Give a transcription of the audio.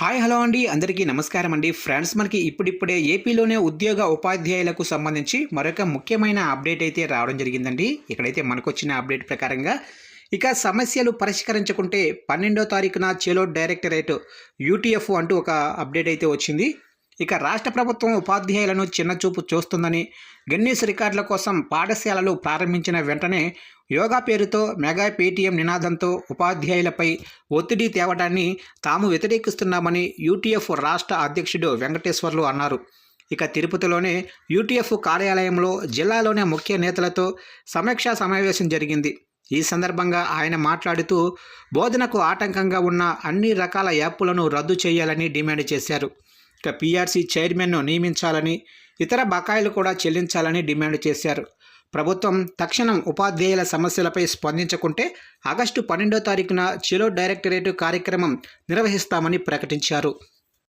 Hi hello అండి. అందరికీ నమస్కారం అండి. ఫ్రెండ్స్ మనకి ఇప్పుడిప్పుడే ఏపీలోనే ఉద్యోగ ఉపాధ్యాయులకు సంబంధించి మరొక ముఖ్యమైన అప్డేట్ అయితే రావడం జరిగిందండి. ఇక్కడైతే మనకు వచ్చిన అప్డేట్ ప్రకారంగా ఇక సమస్యలు పరిష్కరించుకుంటే పన్నెండో తారీఖున చెలో డైరెక్టరేట్ యూటీఎఫ్ అంటూ ఒక అప్డేట్ అయితే వచ్చింది. ఇక రాష్ట్ర ప్రభుత్వం ఉపాధ్యాయులను చిన్నచూపు చూస్తుందని గిన్నీస్ రికార్డుల కోసం పాఠశాలలు ప్రారంభించిన వెంటనే యోగా పేరుతో మెగా పేటీఎం నినాదంతో ఉపాధ్యాయులపై ఒత్తిడి తేవడాన్ని తాము వ్యతిరేకిస్తున్నామని యూటీఎఫ్ రాష్ట్ర అధ్యక్షుడు వెంకటేశ్వర్లు అన్నారు. ఇక తిరుపతిలోనే యూటీఎఫ్ కార్యాలయంలో జిల్లాలోనే ముఖ్య నేతలతో సమీక్షా సమావేశం జరిగింది. ఈ సందర్భంగా ఆయన మాట్లాడుతూ బోధనకు ఆటంకంగా ఉన్న అన్ని రకాల యాప్లను రద్దు చేయాలని డిమాండ్ చేశారు. ఇక పీఆర్సీ చైర్మన్ను నియమించాలని ఇతర బకాయిలు కూడా చెల్లించాలని డిమాండ్ చేశారు. ప్రభుత్వం తక్షణం ఉపాధ్యాయుల సమస్యలపై స్పందించకుంటే ఆగస్టు పన్నెండో తారీఖున చెలో డైరెక్టరేట్ కార్యక్రమం నిర్వహిస్తామని ప్రకటించారు.